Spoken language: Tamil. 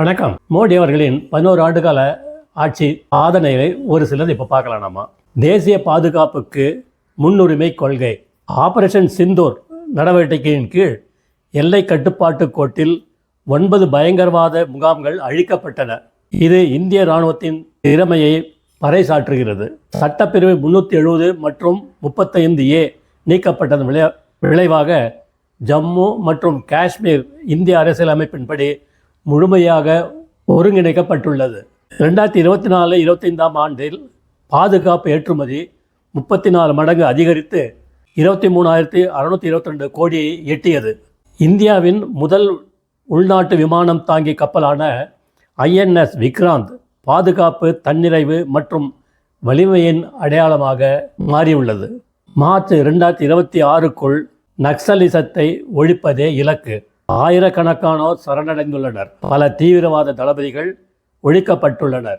வணக்கம். மோடி அவர்களின் பதினோரு ஆண்டுகால ஆட்சி சாதனைகளை ஒரு சிலர் இப்போ பார்க்கலாம் நம்ம தேசிய பாதுகாப்புக்கு முன்னுரிமை கொள்கை. ஆபரேஷன் சிந்தூர் நடவடிக்கையின் கீழ் எல்லை கட்டுப்பாட்டு கோட்டில் ஒன்பது பயங்கரவாத முகாம்கள் அழிக்கப்பட்டன. இது இந்திய இராணுவத்தின் திறமையை பறைசாற்றுகிறது. சட்டப்பிரிவு முன்னூற்றி எழுபது மற்றும் முப்பத்தைந்து ஏ நீக்கப்பட்டதன் விளை விளைவாக ஜம்மு மற்றும் காஷ்மீர் இந்திய அரசியலமைப்பின்படி முழுமையாக ஒருங்கிணைக்கப்பட்டுள்ளது. ரெண்டாயிரத்தி இருபத்தி நாலு இருபத்தைந்தாம் ஆண்டில் பாதுகாப்பு ஏற்றுமதி முப்பத்தி நாலு மடங்கு அதிகரித்து இருபத்தி மூணாயிரத்தி அறுநூற்றி இருபத்தி ரெண்டு கோடியை எட்டியது. இந்தியாவின் முதல் உள்நாட்டு விமானம் தாங்கி கப்பலான ஐஎன்எஸ் விக்ராந்த் பாதுகாப்பு தன்னிறைவு மற்றும் வலிமையின் அடையாளமாக மாறியுள்ளது. மார்ச் ரெண்டாயிரத்தி இருபத்தி ஆறுக்குள் நக்சலிசத்தை ஒழிப்பதே இலக்கு. ஆயிரக்கணக்கானோர் சரணடைந்துள்ளனர். பல தீவிரவாத தளபதிகள் ஒழிக்கப்பட்டுள்ளனர்.